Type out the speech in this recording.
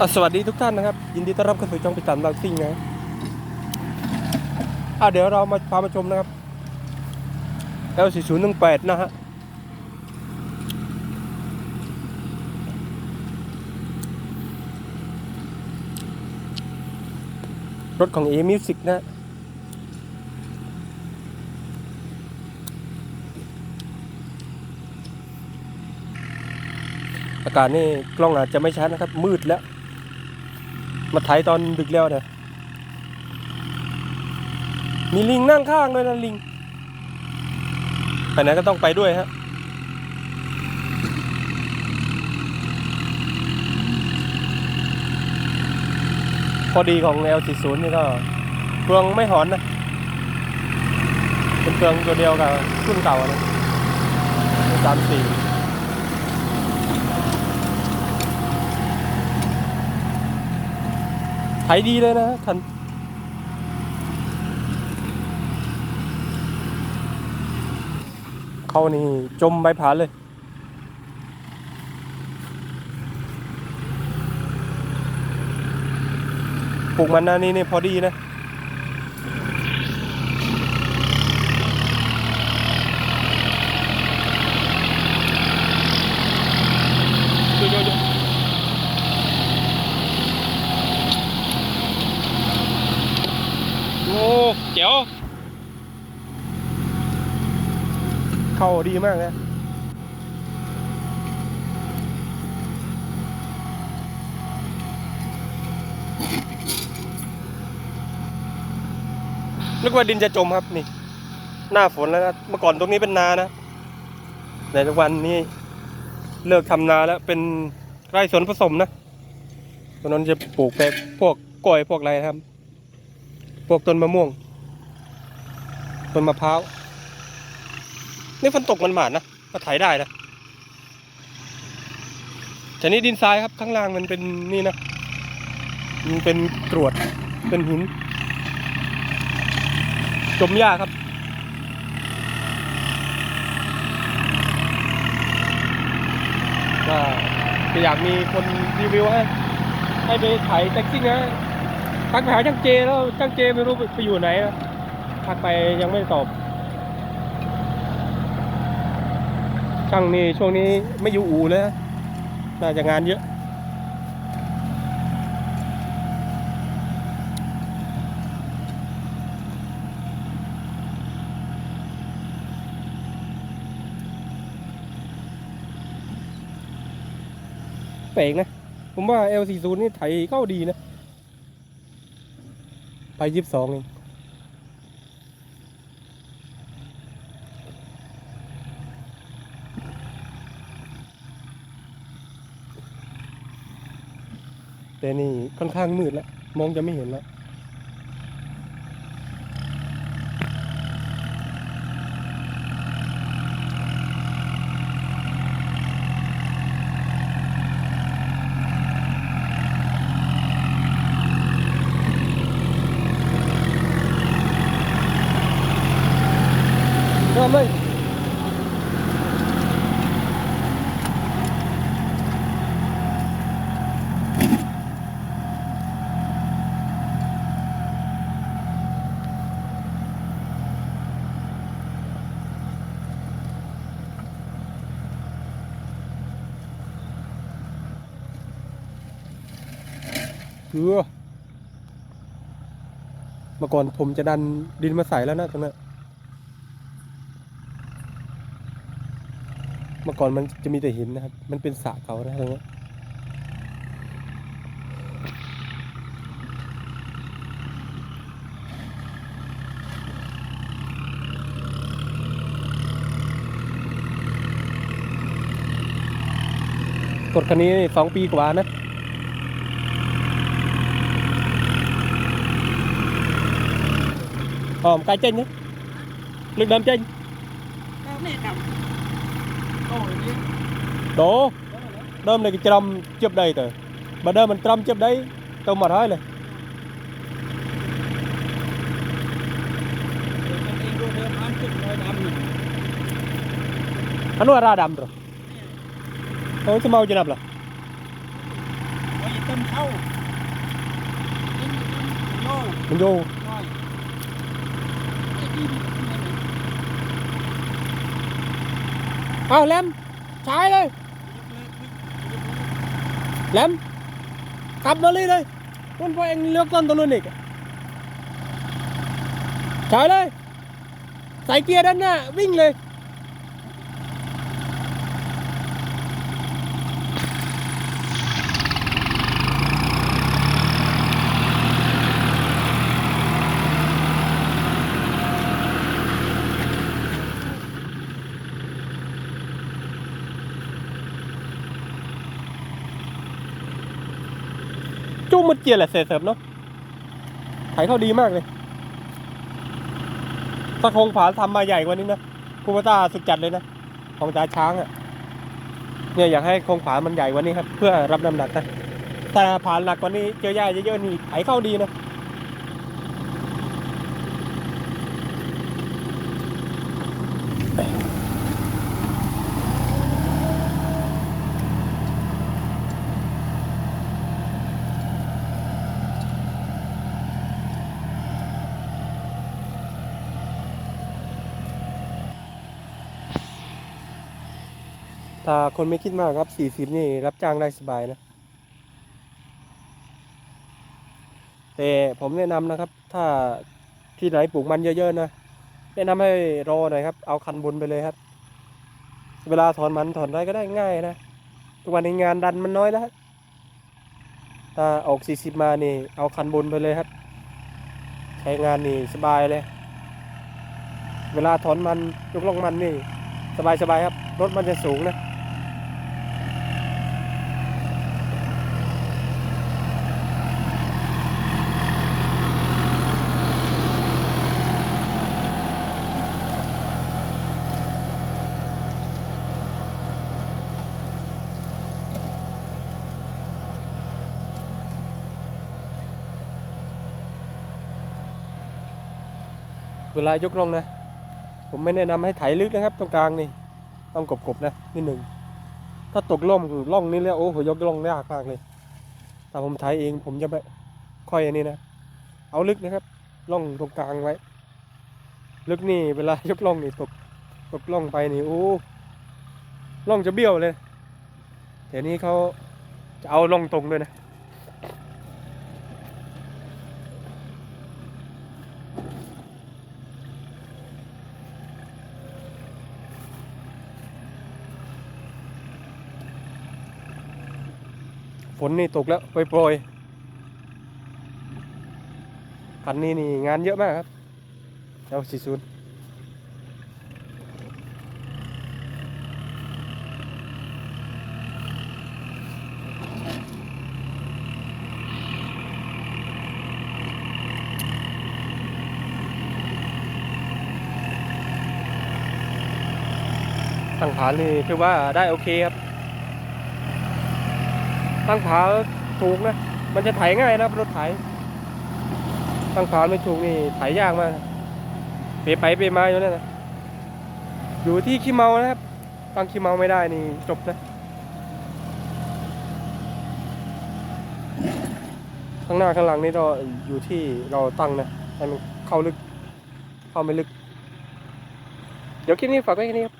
อสวัสดีทุกท่านนะครับ ยินดีต้อนรับเข้าสู่ช่องพิตันบางซิ่งนะอะเดี๋ยวเรามาพามาชมนะครับ L 4 0 1 8 นะฮะรถของ A Music นะอากาศนี่กล้องอาจจะไม่ชัดนะครับ มืดแล้ว มาถ่ายตอนดึกแล้วเนี่ยมีลิงนั่งข้างด้วยนะลิงไปไหนก็ต้องไปด้วยฮะพอดีของ L40 นี่ก็เครื่องไม่หอนนะ เป็นเครื่องตัวเดียวกับรุ่นเก่านะสามสี่ ไถดีเลยนะทันเขานี่จมใบผาเลยปลูกมันนานี่นี่พอดีนะ โอ้เจ๋วเข้า ดีมากนะนึกว่าดินจะจมครับนี่ หน้าฝนแล้วนะเมื่อก่อนตรงนี้เป็นนานะในทุกวันนี้เลิกทำนาแล้วเป็นไร่สวนผสมนะตรงนั้นจะปลูกแบบพวกกล้วยพวกอะไรครับ พวกต้นมะม่วงต้นมะพร้าว นี่ฝนตกมันหมาดนะก็ไถได้นะแต่นี่ดินทรายครับข้างล่างมันเป็นนี่นะมันเป็นกรวดเป็นหิน จมยากครับก็อยากมีคนรีวิวให้ให้ไปถ่ายแท็กซี่นะทักไปหาช่างเจแล้วช่างเจไม่รู้ไปอยู่ไหนนะทักไปยังไม่ตอบ ช่างนี่ช่วงนี้ไม่อยู่อู่เลยนะน่าจะงานเยอะ แปลกนะ ผมว่า L40 นี่ไถเข้าดีนะ ไปยี่สิบสองเอง แต่นี่ค่อนข้างมืดแล้ว มองจะไม่เห็นแล้วเริ่ม เยออเมื่อก่อนผมจะดันดินมาใส่แล้วนะตรงนั้นเมื่อก่อนมันจะมีแต่หินนะครับ มันเป็นสระเขานะตรงนี้รถคันนี้สองปีกว่านะ Ờ, một cái chênh đấy. Lực đâm chênh. Đó. Đâm này cái trăm chụp đây tờ. Mà đâm mình trăm chụp đấy. Tông mặt hơi này. anh Anu ra đầm rồi. Tôi sẽ mau cho nằm rồi. Mình vô. เอยไอ้ที่มันเอาแลมใช้เลยแลมกลับมาเลยเลยคุณพ่อเองเลือกต้นตัวนู้นอีกใช้เลย ใส่เกียร์ด้านหน้าวิ่งเลย จุ้มมันเกียร์แหละเสร็จเสริมเนาะไถเข้าดีมากเลยถ้าโคงผาทำมาใหญ่กว่านี้นะคูปตาสุดจัดเลยนะ ของตาช้างอะ่ะ เนี่ยอยากให้คงผามันใหญ่กว่านี้ครับ เพื่อรับน้ำหนักนะถ้าผาหนักกว่านี้เจอหญ้าเยอะๆนี่ไถเข้าดีนะ ถ้าคนไม่คิดมากครับสี่สิบนี่รับจ้างได้สบายนะ แต่ผมแนะนำนะครับ ถ้าที่ไหนปลูกมันเยอะๆนะ แนะนำให้รอหน่อยครับ เอาคันบนไปเลยครับ เวลาถอนมันถอนได้ก็ได้ง่ายนะ ทุกวันนี้งานดันมันน้อยแล้วถ้าออกสี่สิบมานี่ เอาคันบนไปเลยครับ ใช้งานนี่สบายเลย เวลาถอนมันยกลงมันนี่ สบายๆครับ รถมันจะสูงนะ เวลายกลงนะ ผมไม่แนะนำให้ไถลึกนะครับ ตรงกลางนี่ ต้องกบๆนะนิดหนึ่ง ถ้าตกล่องล่องนี้แล้วโอ้โหยกล่องยากมากเลย แต่ผมไถเองผมจะไม่ค่อยอันนี้นะ เอาลึกนะครับ ล่องตรงกลางไว้ ลึกนี่เวลายกล่องนี่ตกตกล่องไปนี่โอ้ล่องจะเบี้ยวเลยแต่นี้เขาจะเอาล่องตรงด้วยนะ ฝนนี่ตกแล้วโปรยๆคันนี้นี่งานเยอะมากครับเจ้าสี่ศูนย์ตั้งฐานนี่ถือว่าได้โอเคครับ ตั้งผาถูกนะ มันจะไถง่ายนะรถไถตั้งผาไม่ถูกนี่ไถยากมากเปไปเปมาอยู่นั่นนะอยู่ที่ขี้เมานะครับตั้งขี้เมาไม่ได้นี่จบนะข้างหน้าข้างหลังนี่ก็อยู่ที่เราตั้งนะให้มันเข้าลึก เข้าไม่ลึก เดี๋ยวคลิปนี้ฝากไว้แค่นี้ครับ